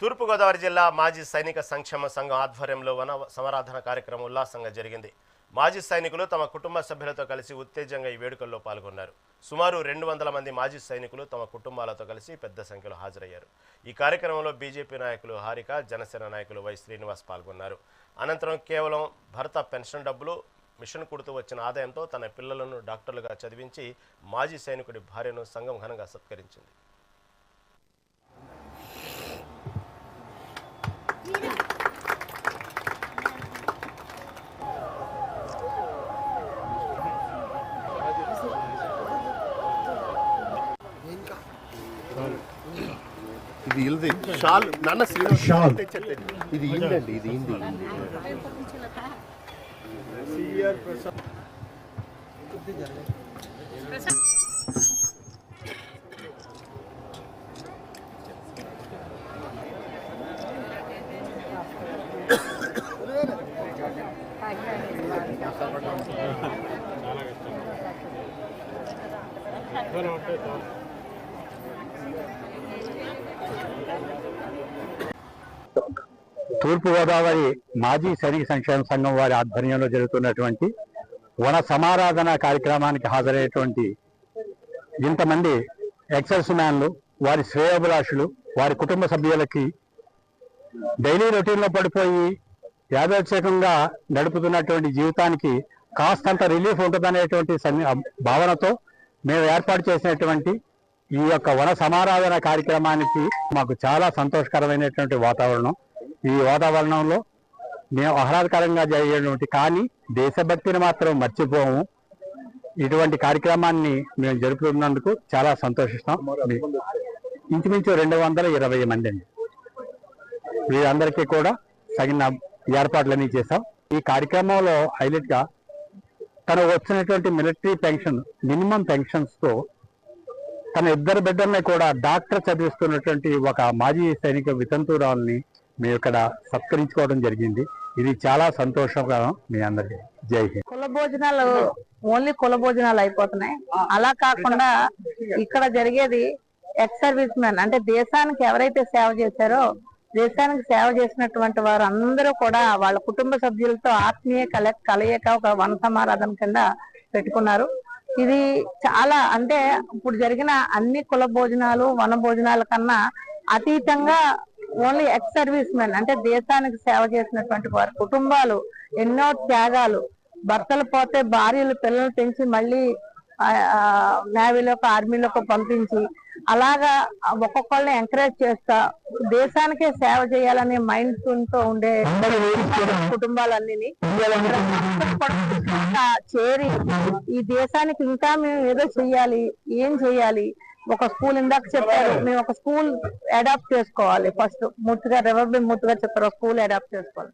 తూర్పుగోదావరి జిల్లా మాజీ సైనిక సంక్షేమ సంఘం ఆధ్వర్యంలో వన సమరాధన కార్యక్రమం ఉల్లాసంగా జరిగింది. మాజీ సైనికులు తమ కుటుంబ సభ్యులతో కలిసి ఉత్తేజంగా ఈ వేడుకల్లో పాల్గొన్నారు. సుమారు రెండు వందల మంది మాజీ సైనికులు తమ కుటుంబాలతో కలిసి పెద్ద సంఖ్యలో హాజరయ్యారు. ఈ కార్యక్రమంలో బీజేపీ నాయకులు హారిక జనసేన నాయకులు వై శ్రీనివాస్ పాల్గొన్నారు. అనంతరం కేవలం భర్త పెన్షన్ డబ్బులు మిషన్ కుడుతూ వచ్చిన ఆదాయంతో తన పిల్లలను డాక్టర్లుగా చదివించి మాజీ సైనికుడి భార్యను సంఘం ఘనంగా సత్కరించింది. ఇది ఇల్ది షాల్ నాన్న శ్రీనివాస్ షాల్. తెచ్చండి. ఇది ఇందండి ఇది ఇంది తూర్పుగోదావరి మాజీ సైనిక సంక్షేమ సంఘం వారి ఆధ్వర్యంలో జరుగుతున్నటువంటి వన సమారాధన కార్యక్రమానికి హాజరయ్యేటువంటి ఇంతమంది ఎక్సైజ్ మ్యాన్లు వారి శ్రేయోభిలాషులు వారి కుటుంబ సభ్యులకి డైలీ రొటీన్లో పడిపోయి యాదోత్సేకంగా నడుపుతున్నటువంటి జీవితానికి కాస్తంత రిలీఫ్ ఉంటుందనేటువంటి భావనతో మేము ఏర్పాటు చేసినటువంటి ఈ యొక్క వన సమారాధన కార్యక్రమానికి మాకు చాలా సంతోషకరమైనటువంటి వాతావరణం. ఈ వాతావరణంలో మేము ఆహ్లాదకరంగా జరిగేటువంటి కానీ దేశభక్తిని మాత్రం మర్చిపోము. ఇటువంటి కార్యక్రమాన్ని మేము జరుపుతున్నందుకు చాలా సంతోషిస్తాం. ఇంచుమించు రెండు వందల ఇరవై మంది అండి. వీరందరికీ కూడా తగిన ఏర్పాట్లన్నీ చేశాం. ఈ కార్యక్రమంలో హైలైట్గా తను వచ్చినటువంటి మిలిటరీ పెన్షన్ మినిమం పెన్షన్స్తో తన ఇద్దరు బిడ్డల్ని కూడా డాక్టర్ చదివిస్తున్నటువంటి ఒక మాజీ సైనిక వితంతురాల్ని మేము ఇక్కడ సత్కరించుకోవడం జరిగింది. ఇది చాలా సంతోషకరం మీ అందరికీ. జై హింద్. కుల భోజనాలు ఓన్లీ కుల భోజనాలు అయిపోతున్నాయి. అలా కాకుండా ఇక్కడ జరిగేది ఎక్స్ సర్వీస్ మ్యాన్ అంటే దేశానికి ఎవరైతే సేవ చేశారో దేశానికి సేవ చేసినటువంటి వారు అందరూ కూడా వాళ్ళ కుటుంబ సభ్యులతో ఆత్మీయ కల కలయిక ఒక వన సమారాధన కింద పెట్టుకున్నారు. ఇది చాలా అంటే ఇప్పుడు జరిగిన అన్ని కుల భోజనాలు వన భోజనాల కన్నా అతీతంగా ఓన్లీ ఎక్స్ సర్వీస్ మెన్ అంటే దేశానికి సేవ చేసినటువంటి వారి కుటుంబాలు ఎన్నో త్యాగాలు భర్తలు పోతే భార్యలు పిల్లలు పెంచి మళ్ళీ నేవీలోకి ఆర్మీలోకి పంపించి అలాగా ఒక్కొక్కళ్ళని ఎంకరేజ్ చేస్తా. దేశానికే సేవ చేయాలనే మైండ్తో ఉండే కుటుంబాలన్నీ చేరి ఈ దేశానికి ఇంకా మేము ఏదో చెయ్యాలి ఏం చెయ్యాలి? ఒక స్కూల్ ఇందాక చెప్పారు. మేము ఒక స్కూల్ అడాప్ట్ చేసుకోవాలి. ఫస్ట్ మూర్తిగా రెవర్ మూర్తిగా చెప్పారు స్కూల్ అడాప్ట్ చేసుకోవాలి.